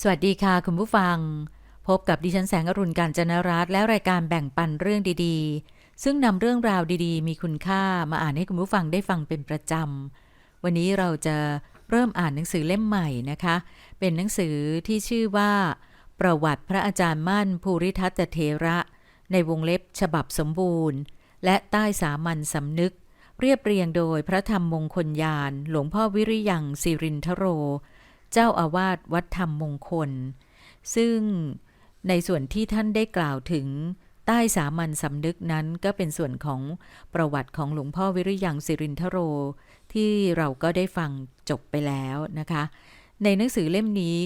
สวัสดีค่ะคุณผู้ฟัง พบกับดิฉันแสงอรุณการจนรัตและรายการแบ่งปันเรื่องดีๆ ซึ่งนำเรื่องราวดีๆ มีคุณค่ามาอ่านให้คุณผู้ฟังได้ฟังเป็นประจำ วันนี้เราจะเริ่มอ่านหนังสือเล่มใหม่นะคะ เป็นหนังสือที่ชื่อว่า ประวัติพระอาจารย์มั่นภูริทัตเถระ ในวงเล็บฉบับสมบูรณ์ และใต้สามัญสำนึก เรียบเรียงโดยพระธรรมมงคลยาน หลวงพ่อวิริยังสิรินทโร เจ้าอาวาสวัดธรรมมงคล ซึ่งในส่วนที่ท่านได้กล่าวถึงใต้สามัญสำนึกนั้นก็เป็นส่วนของประวัติของหลวงพ่อวิริยังสิรินทโร ที่เราก็ได้ฟังจบไปแล้วนะคะ ในหนังสือเล่มนี้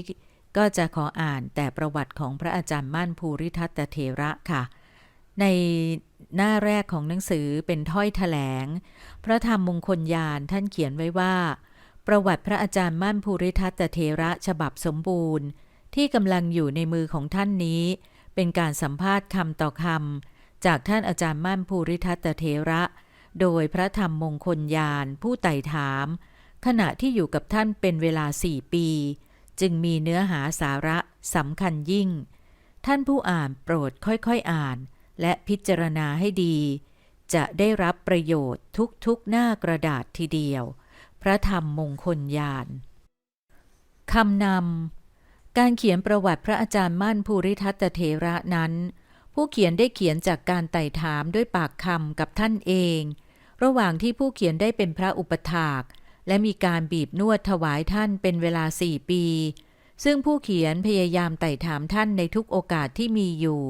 ก็จะขออ่านแต่ประวัติของพระอาจารย์มั่นภูริทัตเถระค่ะ ในหน้าแรกของหนังสือเป็นถ้อยแถลง พระธรรมมงคลยานท่านเขียนไว้ว่า ประวัติพระอาจารย์มั่นภูริทัตเถระฉบับสมบูรณ์ ที่กำลังอยู่ในมือของท่านนี้ เป็นการสัมภาษณ์คำต่อคำจากท่านอาจารย์มั่นภูริทัตเถระ โดยพระธรรมมงคลยานผู้ไต่ถาม ขณะที่อยู่กับท่านเป็นเวลาสี่ปี จึงมีเนื้อหาสาระสำคัญยิ่ง ท่านผู้อ่านโปรดค่อยๆอ่าน และพิจารณาให้ดี จะได้รับประโยชน์ทุกๆหน้ากระดาษทีเดียว พระธรรมมงคลยานคำนำ การเขียนประวัติพระอาจารย์มั่นภูริทัตเถระนั้น ผู้เขียนได้เขียนจากการไต่ถามด้วยปากคำกับท่านเอง ระหว่างที่ผู้เขียนได้เป็นพระอุปถาก และมีการบีบนวดถวายท่านเป็นเวลาสี่ปี ซึ่งผู้เขียนพยายามไต่ถามท่านในทุกโอกาสที่มีอยู่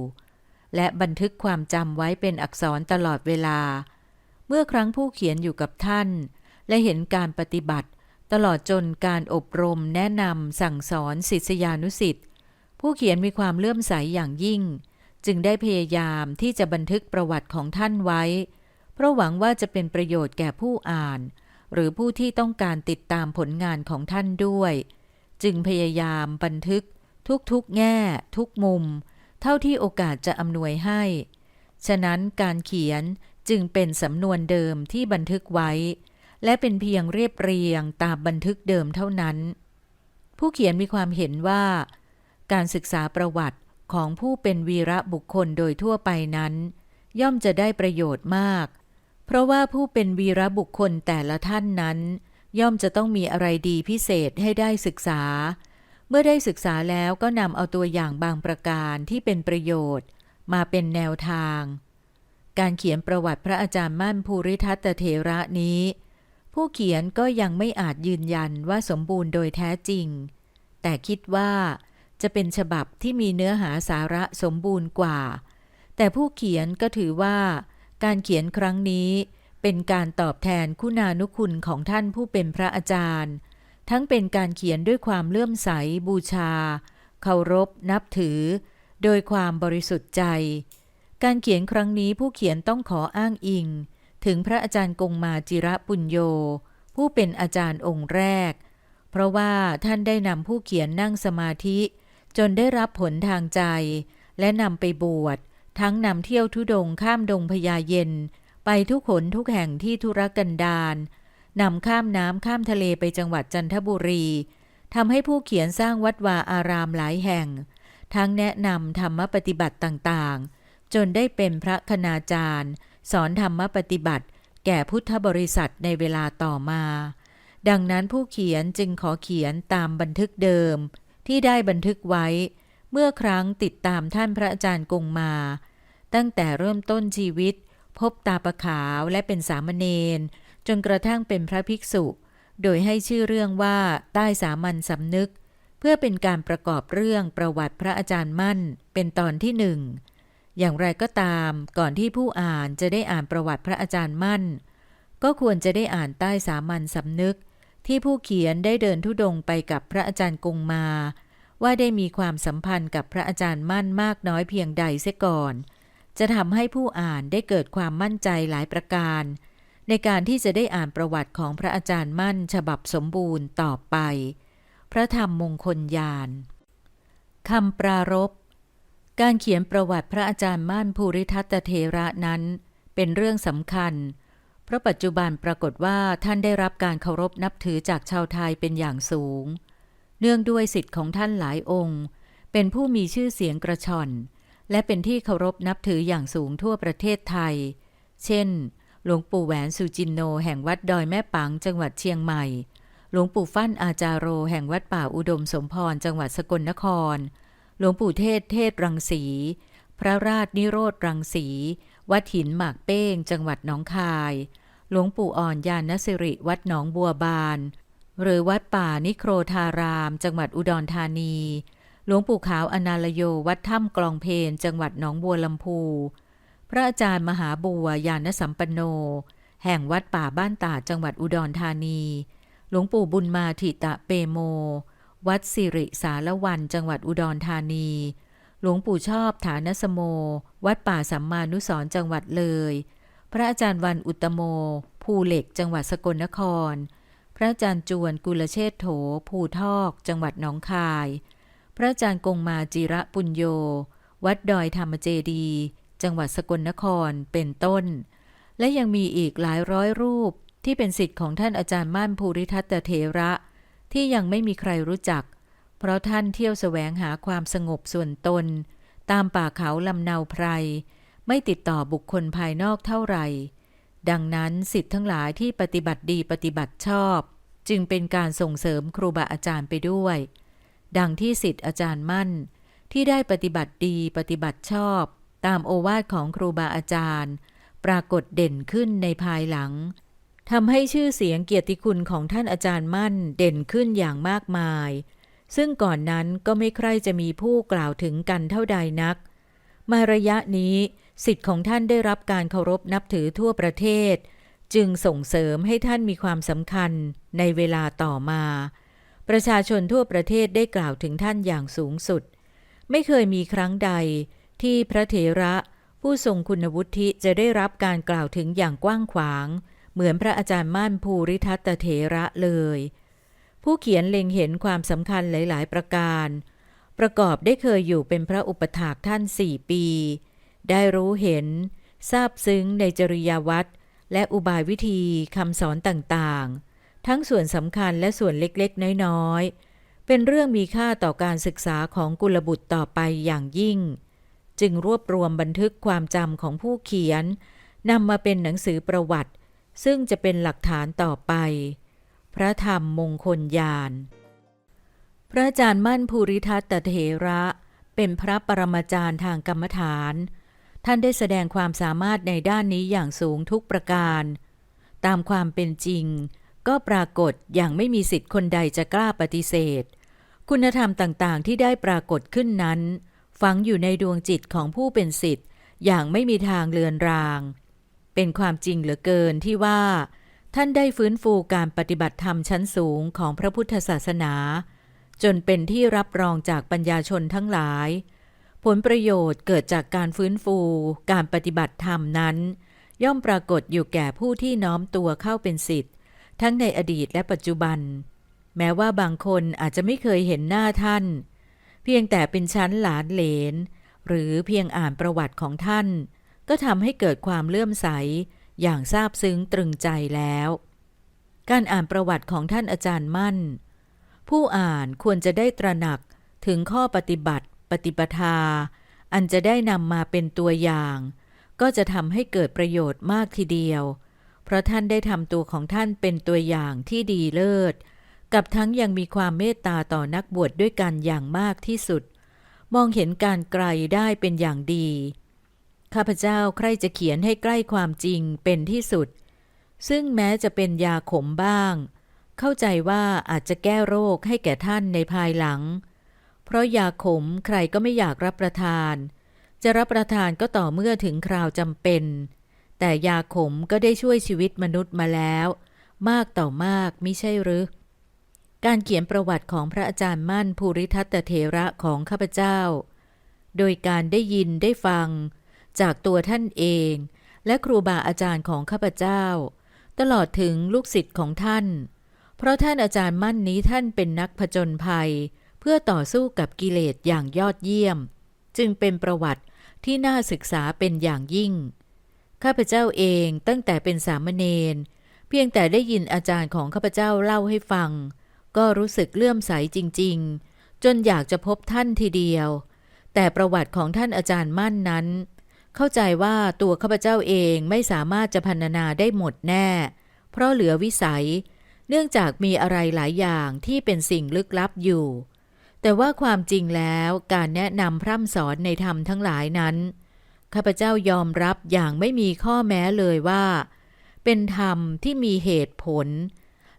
และบันทึกความจำไว้เป็นอักษรตลอดเวลา เมื่อครั้งผู้เขียนอยู่กับท่าน และเห็นการปฏิบัติ ตลอดจนการอบรมแนะนำสั่งสอนศิษยานุสิ์ผู้เขียนมีความเลื่อมใสอย่างยิ่ง จึงได้พยายามที่จะบันทึกประวัติของท่านไว้ เพราะหวังว่าจะเป็นประโยชน์แก่ผู้อ่าน หรือผู้ที่ต้องการติดตามผลงานของท่านด้วย จึงพยายามบันทึกทุกๆแง่ ทุกมุม เท่าที่โอกาสจะอำนวยให้ ฉะนั้นการเขียนจึงเป็นสำนวนเดิมที่บันทึกไว้ และเป็นเพียงเรียบเรียงตามบันทึกเดิมเท่านั้น ผู้เขียนมีความเห็นว่า การศึกษาประวัติของผู้เป็นวีระบุคคลโดยทั่วไปนั้น ย่อมจะได้ประโยชน์มาก เพราะว่าผู้เป็นวีระบุคคลแต่ละท่านนั้น ย่อมจะต้องมีอะไรดีพิเศษให้ได้ศึกษา เมื่อได้ศึกษาแล้วก็นำเอาตัวอย่างบางประการที่เป็นประโยชน์ มาเป็นแนวทาง การเขียนประวัติพระอาจารย์มั่นภูริทัตเถระนี้ ผู้เขียนก็ยังไม่อาจยืนยันว่าสมบูรณ์โดยแท้จริง แต่คิดว่าจะเป็นฉบับที่มีเนื้อหาสาระสมบูรณ์กว่า แต่ผู้เขียนก็ถือว่า การเขียนครั้งนี้เป็นการตอบแทนคุณานุคุณของท่านผู้เป็นพระอาจารย์ ทั้งเป็นการเขียนด้วยความเลื่อมใสบูชา เคารพ นับถือ โดยความบริสุทธิ์ใจ การเขียนครั้งนี้ผู้เขียนต้องขออ้างอิง ถึงพระอาจารย์กงมาจิระปุญโย ผู้เป็นอาจารย์องค์แรก เพราะว่าท่านได้นำผู้เขียนนั่งสมาธิ จนได้รับผลทางใจ และนำไปบวชทั้งนำเที่ยวทุดงข้ามดงพญาเย็น ไปทุกขนทุกแห่งที่ธุรกันดารนำข้ามน้ำข้ามทะเลไปจังหวัดจันทบุรีทำให้ผู้เขียนสร้างวัดวาอารามหลายแห่ง ทั้งแนะนำธรรมปฏิบัติต่างๆ จนได้เป็นพระคณาจารย์ สอนธรรมปฏิบัติ แก่พุทธบริษัทในเวลาต่อมา ดังนั้นผู้เขียนจึงขอเขียนตามบันทึกเดิม ที่ได้บันทึกไว้ เมื่อครั้งติดตามท่านพระอาจารย์กงมา ตั้งแต่เริ่มต้นชีวิต พบตาประขาวและเป็นสามเณรจนกระทั่งเป็นพระภิกษุ โดยให้ชื่อเรื่องว่าใต้สามัญสำนึก เพื่อเป็นการประกอบเรื่องประวัติพระอาจารย์มั่น เป็นตอนที่หนึ่ง อย่างไรก็ตาม ก่อนที่ผู้อ่านจะได้อ่านประวัติพระอาจารย์มั่น ก็ควรจะได้อ่านใต้สามัญสำนึก ที่ผู้เขียนได้เดินทุดงไปกับพระอาจารย์กงมา ว่าได้มีความสัมพันธ์กับพระอาจารย์มั่นมากน้อยเพียงใดเสียก่อน จะทำให้ผู้อ่านได้เกิดความมั่นใจหลายประการ ในการที่จะได้อ่านประวัติของพระอาจารย์มั่น ฉบับสมบูรณ์ต่อไป พระธรรมมงคลยานคำปรารภ การเขียนประวัติพระอาจารย์มั่นภูริทัตเถระนั้น เป็นเรื่องสำคัญ เพราะปัจจุบันปรากฏว่าท่านได้รับการเคารพนับถือจากชาวไทยเป็นอย่างสูง เนื่องด้วยสิทธิ์ของท่านหลายองค์ เป็นผู้มีชื่อเสียงกระชอน และเป็นที่เคารพนับถืออย่างสูงทั่วประเทศไทย เช่น หลวงปู่แหวนสุจินโนแห่งวัดดอยแม่ปังจังหวัดเชียงใหม่ หลวงปู่ฟั่นอาจารโรแห่งวัดป่าอุดมสมพรจังหวัดสกลนคร หลวงปู่เทศเทศรังสี พระราชนิโรธรังสี วัดหินหมากเป้ง จังหวัดหนองคาย หลวงปู่อ่อนยานสิริวัดหนองบัวบาน หรือวัดป่านิโครธาราม จังหวัดอุดรธานี หลวงปู่ขาวอนาลโยวัดถ้ำกลองเพนจังหวัดหนองบัวลำพู พระอาจารย์มหาบัวยานสัมปันโน แห่งวัดป่าบ้านตาจังหวัดอุดรธานี หลวงปู่บุญมาถิตะเปโม วัดสิริสารวันจังหวัดอุดรธานี หลวงปู่ชอบฐานสโม วัดป่าสัมมานุสรจังหวัดเลย พระอาจารย์วันอุตโม ภูเหล็กจังหวัดสกลนคร พระอาจารย์จวนกุลเชษโถ ภูทอก จังหวัดหนองคาย พระอาจารย์กงมาจิระปุญโย วัดดอยธรรมเจดี จังหวัดสกลนครเป็นต้น และยังมีอีกหลายร้อยรูปที่เป็นสิทธิ์ของท่านอาจารย์มั่นภูริทัตเถระ ที่ยังไม่มีใครรู้จัก เพราะท่านเที่ยวแสวงหาความสงบส่วนตน ตามป่าเขาลำเนาไพร ไม่ติดต่อบุคคลภายนอกเท่าไหร่ ดังนั้นสิทธิ์ทั้งหลายที่ปฏิบัติดีปฏิบัติชอบ จึงเป็นการส่งเสริมครูบาอาจารย์ไปด้วย ดังที่สิทธิ์อาจารย์มั่น ที่ได้ปฏิบัติดีปฏิบัติชอบ ตามโอวาทของครูบาอาจารย์ ปรากฏเด่นขึ้นในภายหลัง ทำให้ชื่อเสียงเกียรติคุณของท่านอาจารย์มั่นเด่นขึ้นอย่างมากมาย ซึ่งก่อนนั้นก็ไม่ใครจะมีผู้กล่าวถึงกันเท่าใดนัก มาระยะนี้สิทธิ์ของท่านได้รับการเคารพนับถือทั่วประเทศ จึงส่งเสริมให้ท่านมีความสำคัญในเวลาต่อมา ประชาชนทั่วประเทศได้กล่าวถึงท่านอย่างสูงสุด ไม่เคยมีครั้งใดที่พระเถระผู้ทรงคุณวุฒิจะได้รับการกล่าวถึงอย่างกว้างขวาง เหมือนพระอาจารย์มั่นภูริทัตเถระเลย ผู้เขียนเล็งเห็นความสำคัญหลาย ๆ ประการ ประกอบได้เคยอยู่เป็นพระอุปถากท่านสี่ปี ได้รู้เห็น ทราบซึ้งในจริยวัตรและอุบายวิธีคำสอนต่างๆ ทั้งส่วนสำคัญและส่วนเล็กๆ น้อยๆ เป็นเรื่องมีค่าต่อการศึกษาของกุลบุตรต่อไปอย่างยิ่ง จึงรวบรวมบันทึกความจำของผู้เขียนนำมาเป็นหนังสือประวัติ ซึ่งจะเป็นหลักฐานต่อไป พระธรรมมงคลยานพระอาจารย์มั่นภูริทัตเถระ เป็นพระปรมาจารย์ทางกรรมฐาน ท่านได้แสดงความสามารถในด้านนี้อย่างสูงทุกประการ ตามความเป็นจริง ก็ปรากฏอย่างไม่มีสิทธิ์คนใดจะกล้าปฏิเสธ คุณธรรมต่างๆ ที่ได้ปรากฏขึ้นนั้น ฝังอยู่ในดวงจิตของผู้เป็นสิทธิ์อย่างไม่มีทางเลือนราง เป็นความจริงเหลือเกินที่ว่า ท่านได้ฟื้นฟูการปฏิบัติธรรมชั้นสูงของพระพุทธศาสนา จนเป็นที่รับรองจากปัญญาชนทั้งหลาย ผลประโยชน์เกิดจากการฟื้นฟู การปฏิบัติธรรมนั้น ย่อมปรากฏอยู่แก่ผู้ที่น้อมตัวเข้าเป็นสิทธิ์ ทั้งในอดีตและปัจจุบัน แม้ว่าบางคนอาจจะไม่เคยเห็นหน้าท่าน เพียงแต่เป็นชั้นหลานเหลน หรือเพียงอ่านประวัติของท่าน ก็ทำให้เกิดความเลื่อมใส อย่างซาบซึ้งตรึงใจแล้ว การอ่านประวัติของท่านอาจารย์มั่น ผู้อ่านควรจะได้ตระหนักถึงข้อปฏิบัติ ปฏิปทา อันจะได้นำมาเป็นตัวอย่าง ก็จะทำให้เกิดประโยชน์มากทีเดียว เพราะท่านได้ทำตัวของท่านเป็นตัวอย่างที่ดีเลิศ กับทั้งยังมีความเมตตาต่อนักบวชดด้วยกันอย่างมากที่สุด มองเห็นการไกลได้เป็นอย่างดี ข้าพเจ้าใครจะเขียนให้ใกล้ความจริงเป็นที่สุด ซึ่งแม้จะเป็นยาขมบ้าง เข้าใจว่าอาจจะแก้โรคให้แก่ท่านในภายหลัง เพราะยาขมใครก็ไม่อยากรับประทาน จะรับประทานก็ต่อเมื่อถึงคราวจำเป็น แต่ยาขมก็ได้ช่วยชีวิตมนุษย์มาแล้ว มากต่อมากมิใช่หรือ การเขียนประวัติของพระอาจารย์มั่นภูริทัตเถระของข้าพเจ้า โดยการได้ยินได้ฟัง จากตัวท่านเอง และครูบาอาจารย์ของข้าพเจ้า ตลอดถึงลูกศิษย์ของท่าน เพราะท่านอาจารย์มั่นนี้ท่านเป็นนักผจญภัย เพื่อต่อสู้กับกิเลสอย่างยอดเยี่ยม จึงเป็นประวัติที่น่าศึกษาเป็นอย่างยิ่ง ข้าพเจ้าเองตั้งแต่เป็นสามเณรเพียงแต่ได้ยินอาจารย์ของข้าพเจ้าเล่าให้ฟัง ก็รู้สึกเลื่อมใสจริง ๆ จนอยากจะพบท่านทีเดียว แต่ประวัติของท่านอาจารย์มั่นนั้น เข้าใจว่าตัวข้าพเจ้าเองไม่สามารถจะพรรณนาได้หมดแน่ เพราะเหลือวิสัย เนื่องจากมีอะไรหลายอย่างที่เป็นสิ่งลึกลับอยู่ แต่ว่าความจริงแล้วการแนะนำพร่ำสอนในธรรมทั้งหลายนั้น ข้าพเจ้ายอมรับอย่างไม่มีข้อแม้เลยว่า เป็นธรรมที่มีเหตุผล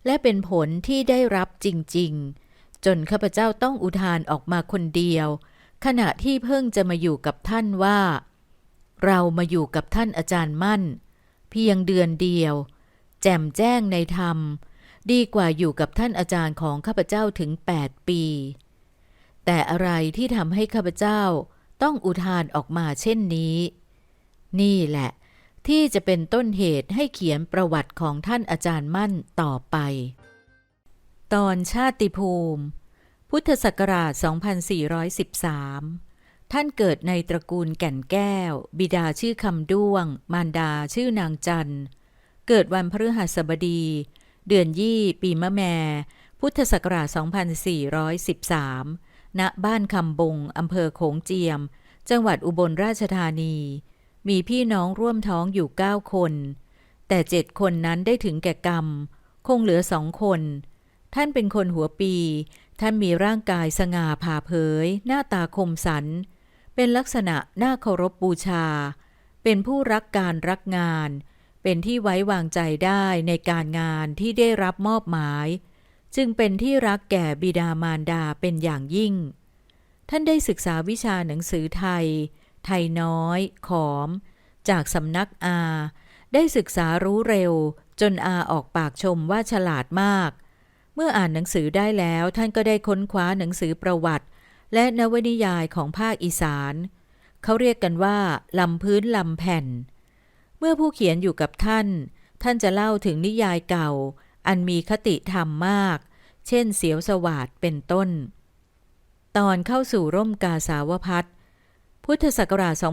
และเป็นผลที่ได้รับจริง ๆ จนข้าพเจ้าต้องอุทานออกมาคนเดียว ขณะที่เพิ่งจะมาอยู่กับท่านว่า เรามาอยู่กับท่านอาจารย์มั่น เพียงเดือนเดียว แจ่มแจ้งในธรรม ดีกว่าอยู่กับท่านอาจารย์ของข้าพเจ้าถึง 8 ปี แต่อะไรที่ทำให้ข้าพเจ้าต้องอุทานออกมาเช่นนี้ นี่แหละ ที่จะเป็นต้นเหตุให้เขียนประวัติของท่านอาจารย์มั่นต่อไป ตอนชาติภูมิ พุทธศักราช 2413 ท่านเกิดในตระกูลแก่นแก้ว บิดาชื่อคำด้วง มารดาชื่อนางจัน เกิดวันพฤหัสบดี เดือนยี่ปีมะแม พุทธศักราช 2413 ณ บ้านคำบงอำเภอโขงเจียม จังหวัดอุบลราชธานี มีพี่น้องร่วมท้องอยู่เก้าคน แต่เจ็ดคนนั้นได้ถึงแก่กรรม คงเหลือสองคน ท่านเป็นคนหัวปีท่านมีร่างกายสง่าผ่าเผย หน้าตาคมสัน เป็นลักษณะน่าเคารพบูชา เป็นผู้รักการรักงาน เป็นที่ไว้วางใจได้ในการงานที่ได้รับมอบหมาย จึงเป็นที่รักแก่บิดามารดาเป็นอย่างยิ่ง ท่านได้ศึกษาวิชาหนังสือไทย ไทยน้อย ขอม จากสำนักอา ได้ศึกษารู้เร็ว จนอาออกปากชมว่าฉลาดมาก เมื่ออ่านหนังสือได้แล้วท่านก็ได้ค้นคว้าหนังสือประวัติ และนวนิยายของภาคอีสาน เขาเรียกกันว่าลำพื้นลำแผ่น เมื่อผู้เขียนอยู่กับท่าน ท่านจะเล่าถึงนิยายเก่า อันมีคติธรรมมาก เช่นเสียวสวาดเป็นต้น ตอนเข้าสู่ร่มกาสาวพัฒพุทธศักราช 2428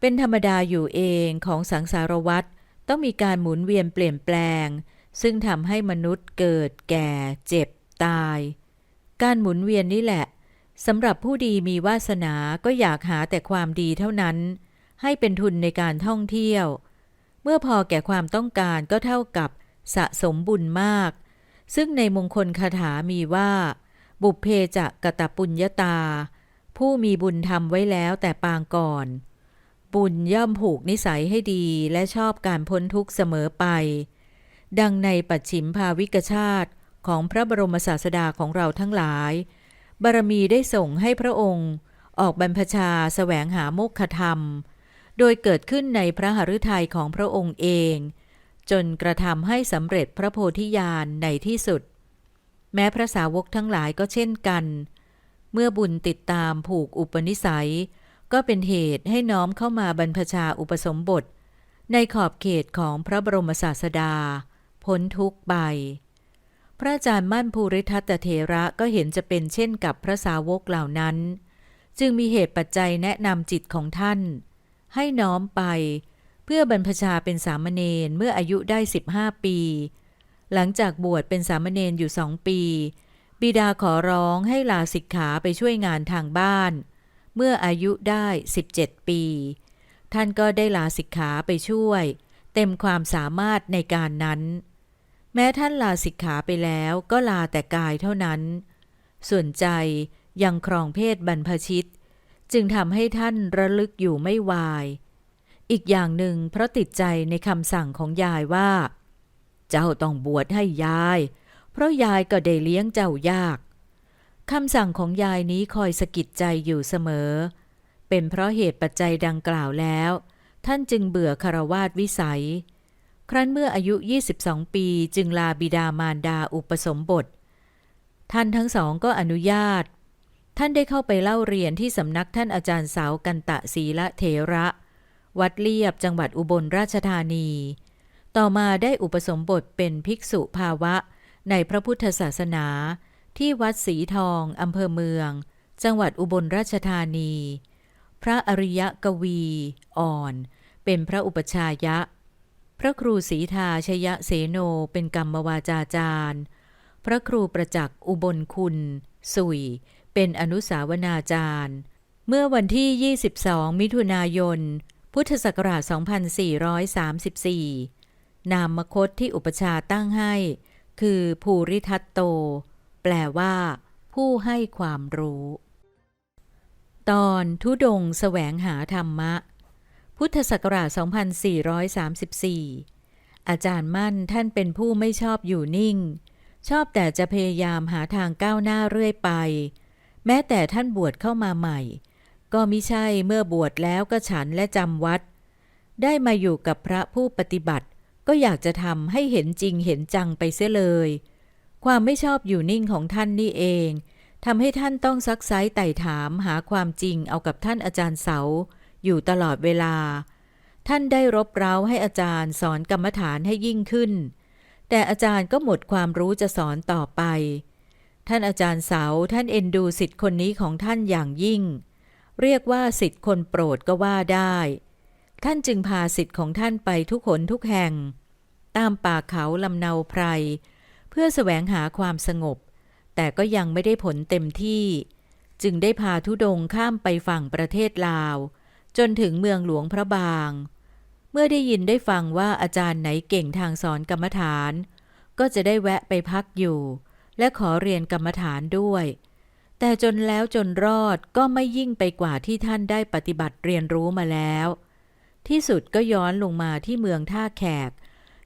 เป็นธรรมดาอยู่เองของสังสารวัตรต้องมีการหมุนเวียนเปลี่ยนแปลง ซึ่งทำให้มนุษย์เกิดแก่ เจ็บ ตาย การหมุนเวียนนี่แหละสำหรับผู้ดีมีวาสนาก็อยากหาแต่ความดีเท่านั้น ให้เป็นทุนในการท่องเที่ยว เมื่อพอแก่ความต้องการก็เท่ากับสะสมบุญมาก ซึ่งในมงคลคาถามีว่า บุพเพจะกะตะปุญญาตา ผู้มีบุญทำไว้แล้วแต่ปางก่อน บุญย่อมผูกนิสัยให้ดีและชอบการพ้นทุกข์เสมอไป ดังในปัจฉิมภาวิกชาติ ของพระบรมศาสดาของเราทั้งหลาย บารมีได้ส่งให้พระองค์ ออกบรรพชาแสวงหาโมกขธรรม โดยเกิดขึ้นในพระหฤทัยของพระองค์เอง จนกระทำให้สำเร็จพระโพธิญาณในที่สุด แม้พระสาวกทั้งหลายก็เช่นกัน เมื่อบุญติดตามผูกอุปนิสัย ก็เป็นเหตุให้น้อมเข้ามาบรรพชาอุปสมบท ในขอบเขตของพระบรมศาสดา พ้นทุกข์ไป พระอาจารย์มั่นภูริทัตเถระก็เห็นจะเป็นเช่นกับพระสาวกเหล่านั้น จึงมีเหตุปัจจัยแนะนำจิตของท่าน ให้น้อมไป เพื่อบรรพชาเป็นสามเณรเมื่ออายุได้ 15 ปี หลังจากบวชเป็นสามเณรอยู่สองปี บิดาขอร้องให้ลาสิกขาไปช่วยงานทางบ้าน เมื่ออายุได้ 17 ปี ท่านก็ได้ลาสิกขาไปช่วย เต็มความสามารถในการนั้น แม้ท่านลาสิกขาไปแล้วก็ลาแต่กายเท่านั้น ส่วนใจยังครองเพศบรรพชิต จึงทำให้ท่านระลึกอยู่ไม่วาย อีกอย่างหนึ่งเพราะติดใจในคำสั่งของยายว่า เจ้าต้องบวชให้ยาย เพราะยายก็ได้เลี้ยงเจ้ายากคำสั่งของยายนี้คอยสะกิดใจอยู่เสมอ เป็นเพราะเหตุปัจจัยดังกล่าวแล้ว ท่านจึงเบื่อคารวาสวิสัย ครั้นเมื่ออายุ 22 ปีจึงลาบิดามารดาอุปสมบท ท่านทั้งสองก็อนุญาต ท่านได้เข้าไปเล่าเรียนที่สำนักท่านอาจารย์สาวกันตะศีละเถระ วัดเลียบจังหวัดอุบลราชธานี ต่อมาได้อุปสมบทเป็นภิกษุภาวะในพระพุทธศาสนาที่วัดสีทองอำเภอเมือง จังหวัดอุบลราชธานี พระอริยกวี อ่อน เป็นพระอุปชายะ พระครูศรีทาชยเสโนเป็นกรรมวาจาจารย์ พระครูประจักษ์อุบลคุณ สุย เป็นอนุสาวนาจารย์ เมื่อวันที่ 22 มิถุนายน พุทธศักราช 2434 นามมคตที่อุปชาตั้งให้ คือภูริทัตโต แปลว่า ผู้ให้ความรู้ ตอนทุดงแสวงหาธรรมะ พุทธศักราช 2434 อาจารย์มั่นท่านเป็นผู้ไม่ชอบอยู่นิ่ง ชอบแต่จะพยายามหาทางก้าวหน้าเรื่อยไป แม้แต่ท่านบวชเข้ามาใหม่ ก็มิใช่เมื่อบวชแล้วก็ฉันและจำวัด ได้มาอยู่กับพระผู้ปฏิบัติ ก็อยากจะทำให้เห็นจริงเห็นจังไปเสียเลย ความไม่ชอบอยู่นิ่งของท่านนี่เองทำให้ท่านต้องซักไซ้ไต่ถามหาความจริงเอากับท่านอาจารย์เสา อยู่ตลอดเวลา ท่านได้รบเร้าให้อาจารย์สอนกรรมฐานให้ยิ่งขึ้น แต่อาจารย์ก็หมดความรู้จะสอนต่อไป ท่านอาจารย์เสาท่านเอ็นดูสิทธิ์คนนี้ของท่านอย่างยิ่ง เรียกว่าสิทธิ์คนโปรดก็ว่าได้ ท่านจึงพาสิทธิ์ของท่านไปทุกหนทุกแห่ง ตามป่าเขาลำเนาไพร เพื่อแสวงหาความสงบ แต่ก็ยังไม่ได้ผลเต็มที่จึงได้พาทุดงค์ข้ามไปฝั่งประเทศลาว จนถึงเมืองหลวงพระบาง เมื่อได้ยินได้ฟังว่าอาจารย์ไหนเก่งทางสอนกรรมฐาน ก็จะได้แวะไปพักอยู่ และขอเรียนกรรมฐานด้วย แต่จนแล้วจนรอดก็ไม่ยิ่งไปกว่าที่ท่านได้ปฏิบัติเรียนรู้มาแล้ว ที่สุดก็ย้อนลงมาที่เมืองท่าแขก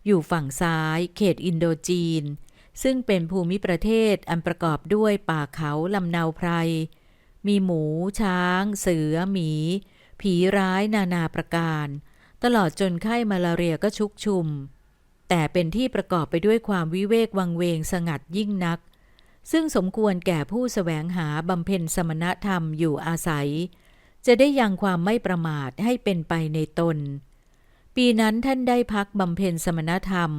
อยู่ฝั่งซ้าย เขตอินโดจีน ซึ่งเป็นภูมิประเทศอันประกอบด้วยป่าเขาลำเนาไพรมีหมู ช้าง เสือ หมี ผีร้ายนานาประการ ตลอดจนไข้มาลาเรียก็ชุกชุม แต่เป็นที่ประกอบไปด้วยความวิเวกวังเวงสงัดยิ่งนัก ซึ่งสมควรแก่ผู้สแสวงหาบำเพ็ญสมณธรรมอยู่อาศัย จะได้ยังความไม่ประมาทให้เป็นไปในตน ปีนั้นท่านได้พักบำเพ็ญสมณธรรม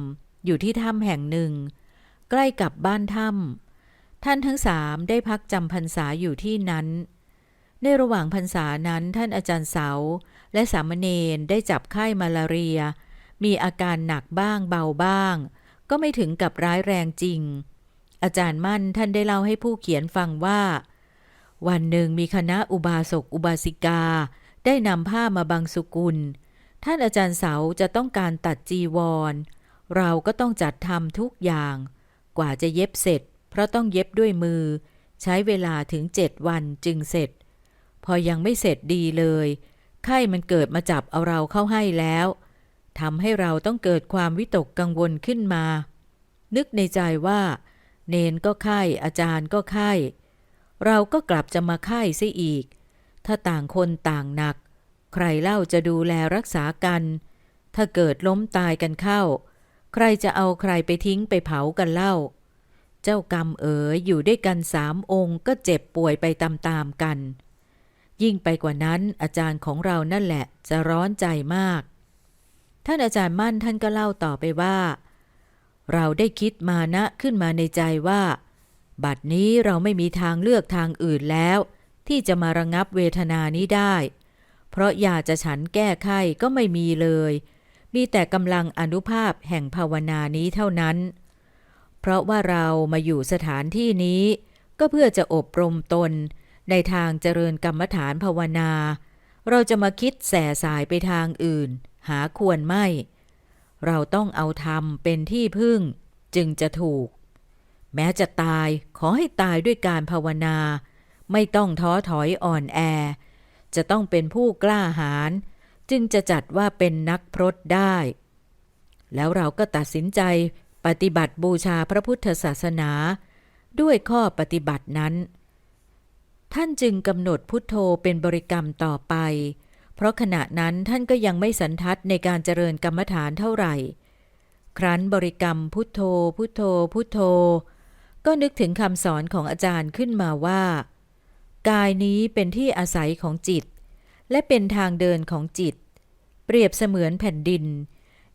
อยู่ที่ถ้ำแห่งหนึ่ง ใกล้กับบ้านถ้ำท่านทั้งสามได้พักจำพรรษาอยู่ที่นั้น ในระหว่างพรรษานั้นท่านอาจารย์เสา และสามเณรได้จับไข้มาลาเรีย มีอาการหนักบ้างเบาบ้าง ก็ไม่ถึงกับร้ายแรงจริง อาจารย์มั่นท่านได้เล่าให้ผู้เขียนฟังว่า วันหนึ่งมีคณะอุบาสกอุบาสิกา ได้นำผ้ามาบังสุกุล ท่านอาจารย์เสาจะต้องการตัดจีวร เราก็ต้องจัดทำทุกอย่าง กว่าจะเย็บเสร็จ เพราะต้องเย็บด้วยมือ ใช้เวลาถึงเจ็ดวันจึงเสร็จ พอยังไม่เสร็จดีเลย ไข้มันเกิดมาจับเอาเราเข้าให้แล้วทำให้เราต้องเกิดความวิตกกังวลขึ้นมา นึกในใจว่า เนนก็ไข้อาจารย์ก็ไข้ เราก็กลับจะมาไข้ซะอีก ถ้าต่างคนต่างหนัก ใครเล่าจะดูแลรักษากัน ถ้าเกิดล้มตายกันเข้า ใครจะเอาใครไปทิ้งไปเผากันเล่า เจ้ากรรมเอ๋ยอยู่ด้วยกันสามองค์ก็เจ็บป่วยไปตามๆกัน ยิ่งไปกว่านั้นอาจารย์ของเรานั่นแหละจะร้อนใจมาก ท่านอาจารย์มั่นท่านก็เล่าต่อไปว่า เราได้คิดมานะขึ้นมาในใจว่า บัดนี้เราไม่มีทางเลือกทางอื่นแล้ว ที่จะมาระงับเวทนานี้ได้ เพราะยาจะฉันแก้ไขก็ไม่มีเลย มีแต่กำลังอนุภาพแห่งภาวนานี้เท่านั้น เพราะว่าเรามาอยู่สถานที่นี้ก็เพื่อจะอบรมตน ในทางเจริญกรรมฐานภาวนา เราจะมาคิดแส่สายไปทางอื่น หาควรไม่ เราต้องเอาธรรมเป็นที่พึ่ง จึงจะถูก แม้จะตายขอให้ตายด้วยการภาวนา ไม่ต้องท้อถอยอ่อนแอ จะต้องเป็นผู้กล้าหาญจึงจะจัดว่าเป็นนักพรตได้ แล้วเราก็ตัดสินใจปฏิบัติบูชาพระพุทธศาสนา ด้วยข้อปฏิบัตินั้นานจึงกำหนดพุทโธเป็นบริกรรมต่อไป เพราะขณะนั้นท่านก็ยังไม่สันทัดในการเจริญกรรมฐานเท่าไหร่ ครั้นบริกรรมพุทโธ พุทโธ พุทโธ ก็นึกถึงคำสอนของอาจารย์ขึ้นมาว่า กายนี้เป็นที่อาศัยของจิต และเป็นทางเดินของจิต เปรียบเสมือนแผ่นดิน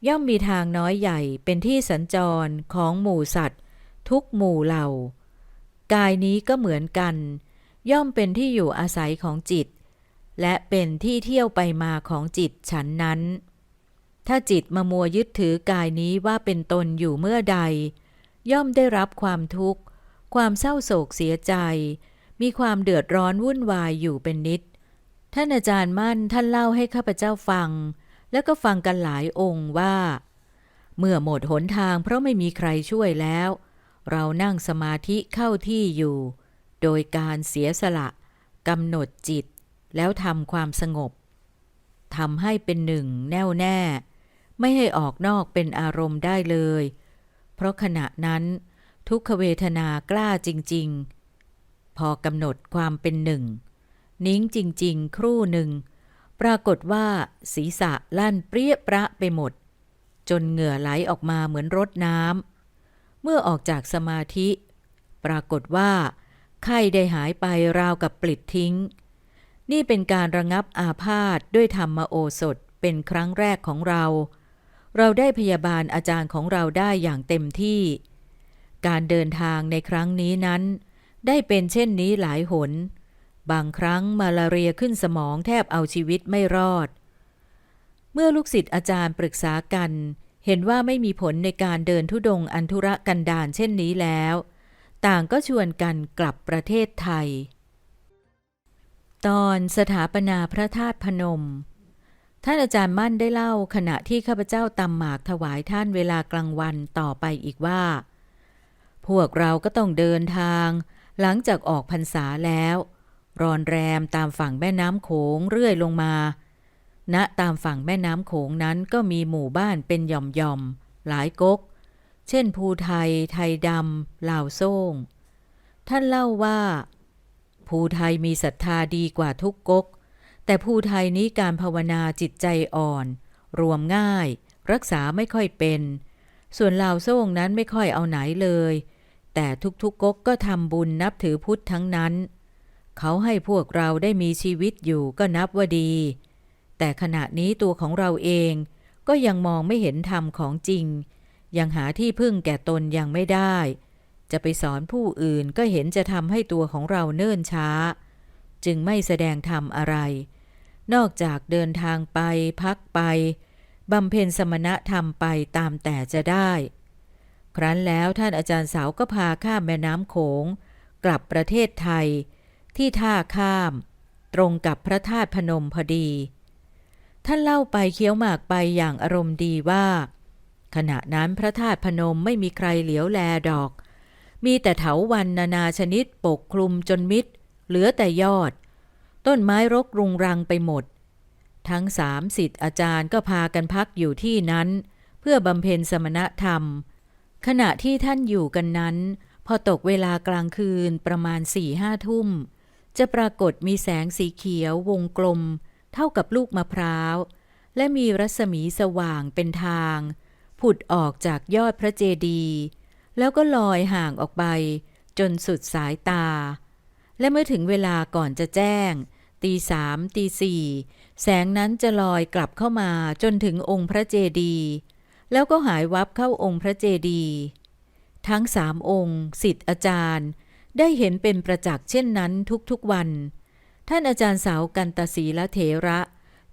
ย่อมมีทางน้อยใหญ่เป็นที่สัญจรของหมู่สัตว์ ทุกหมู่เหล่ากายนี้ก็เหมือนกัน ย่อมเป็นที่อยู่อาศัยของจิต และเป็นที่เที่ยวไปมาของจิตฉันนั้น ถ้าจิตมามัวยึดถือกายนี้ว่าเป็นตนอยู่เมื่อใด ย่อมได้รับความทุกข์ ความเศร้าโศกเสียใจ มีความเดือดร้อนวุ่นวายอยู่เป็นนิด ท่านอาจารย์มั่นท่านเล่าให้ข้าพเจ้าฟัง แล้วก็ฟังกันหลายองค์ว่า เมื่อหมดหนทางเพราะไม่มีใครช่วยแล้ว เรานั่งสมาธิเข้าที่อยู่ โดยการเสียสละกำหนดจิต แล้วทำความสงบทำให้เป็นหนึ่งแน่วแน่ ไม่ให้ออกนอกเป็นอารมณ์ได้เลย เพราะขณะนั้น ทุกขเวทนากล้าจริง ๆ พอกำหนดความเป็นหนึ่ง นิ่งจริง ๆ ครู่หนึ่ง ปรากฏว่าศีรษะลั่นเปรี้ยประไปหมด จนเหงื่อไหลออกมาเหมือนรดน้ำเมื่อออกจากสมาธิ ปรากฏว่า ไข้ได้หายไปราวกับปลิดทิ้ง นี่เป็นการระงับอาพาธด้วยธรรมโอสถเป็นครั้งแรกของเรา เราได้พยาบาลอาจารย์ของเราได้อย่างเต็มที่ การเดินทางในครั้งนี้นั้น ได้เป็นเช่นนี้หลายหน บางครั้งมาลาเรียขึ้นสมองแทบเอาชีวิตไม่รอด เมื่อลูกศิษย์อาจารย์ปรึกษากัน เห็นว่าไม่มีผลในการเดินทุดงค์อันธุระกันดารเช่นนี้แล้ว ต่างก็ชวนกันกลับประเทศไทย ตอนสถาปนาพระธาตุพนม ท่านอาจารย์มั่นได้เล่าขณะที่ข้าพเจ้าตำหมากถวายท่านเวลากลางวันต่อไปอีกว่า พวกเราก็ต้องเดินทาง หลังจากออกพรรษาแล้ว รอนแรมตามฝั่งแม่น้ำโขงเรื่อยลงมาณตามฝั่งแม่น้ำโขงนั้นก็มีหมู่บ้านเป็นหย่อมๆหลายก๊ก เช่นภูไทย ไทยดำลาวโซ่ง ท่านเล่าว่า ภูไทยมีศรัทธาดีกว่าทุกก๊ก แต่ภูไทยนี้การภาวนาจิตใจอ่อน รวมง่าย รักษาไม่ค่อยเป็น ส่วนลาวโซ่งนั้นไม่ค่อยเอาไหนเลย แต่ทุกๆก๊กก็ทำบุญนับถือพุทธทั้งนั้น เขาให้พวกเราได้มีชีวิตอยู่ก็นับว่าดี แต่ขณะนี้ตัวของเราเองก็ยังมองไม่เห็นธรรมของจริง ยังหาที่พึ่งแก่ตนยังไม่ได้ จะไปสอนผู้อื่นก็เห็นจะทำให้ตัวของเราเนิ่นช้า จึงไม่แสดงธรรมอะไร นอกจากเดินทางไปพักไปบำเพ็ญสมณธรรมไปตามแต่จะได้ ครั้นแล้วท่านอาจารย์สาวก็พาข้ามแม่น้ำโขง กลับประเทศไทย ที่ท่าข้าม ตรงกับพระธาตุพนมพอดี ท่านเล่าไปเคี้ยวหมากไปอย่างอารมณ์ดีว่า ขณะนั้นพระธาตุพนมไม่มีใครเหลียวแลดอก มีแต่เถาวันนานาชนิดปกคลุมจนมิดเหลือแต่ยอด ต้นไม้รกรุงรังไปหมด ทั้งสามสิทธิ์อาจารย์ก็พากันพักอยู่ที่นั้น เพื่อบำเพ็ญสมณธรรม ขณะที่ท่านอยู่กันนั้น พอตกเวลากลางคืนประมาณสี่ห้าทุ่ม จะปรากฏมีแสงสีเขียววงกลม เท่ากับลูกมะพร้าว และมีรัศมีสว่างเป็นทาง ผุดออกจากยอดพระเจดีย์แล้วก็ลอยห่างออกไป จนสุดสายตา และเมื่อถึงเวลาก่อนจะแจ้ง ตีสามตีสี่แสงนั้นจะลอยกลับเข้ามาจนถึงองค์พระเจดีย์แล้วก็หายวับเข้าองค์พระเจดีย์ทั้งสามองค์สิทธิ์อาจารย์ ได้เห็นเป็นประจักษ์เช่นนั้นทุกๆวัน ท่านอาจารย์สาวกันตศีละเถระ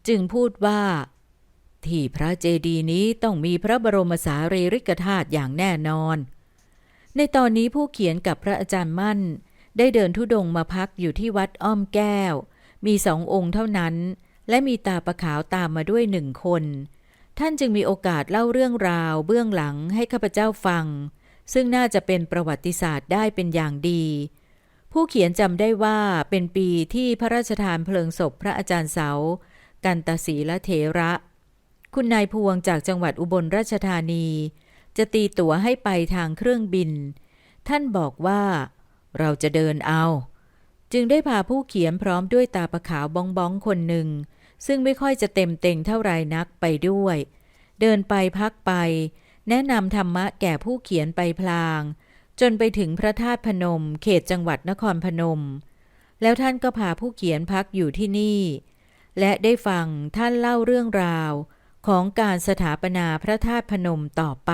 จึงพูดว่า ที่พระเจดีย์นี้ต้องมีพระบรมสารีริกธาตุอย่างแน่นอน ในตอนนี้ผู้เขียนกับพระอาจารย์มั่น ได้เดินทุดงค์มาพักอยู่ที่วัดอ้อมแก้ว มีสององค์เท่านั้น และมีตาประขาวตามมาด้วยหนึ่งคน ท่านจึงมีโอกาสเล่าเรื่องราวเบื้องหลังให้ข้าพเจ้าฟัง ซึ่งน่าจะเป็นประวัติศาสตร์ได้เป็นอย่างดีผู้เขียนจำได้ว่าเป็นปีที่พระราชทานเพลิงศพพระอาจารย์เสา กันตศีละเถระ คุณนายพวงจากจังหวัดอุบลราชธานี จะตีตั๋วให้ไปทางเครื่องบิน ท่านบอกว่า เราจะเดินเอา จึงได้พาผู้เขียนพร้อมด้วยตาประขาวบ้องบ้องคนหนึ่ง ซึ่งไม่ค่อยจะเต็มเต็งเท่าไรนักไปด้วย เดินไปพักไป แนะนำธรรมะแก่ผู้เขียนไปพลาง จนไปถึงพระธาตุพนม เขตจังหวัดนครพนม แล้วท่านก็พาผู้เขียนพักอยู่ที่นี่ และได้ฟังท่านเล่าเรื่องราว ของการสถาปนาพระธาตุพนมต่อไป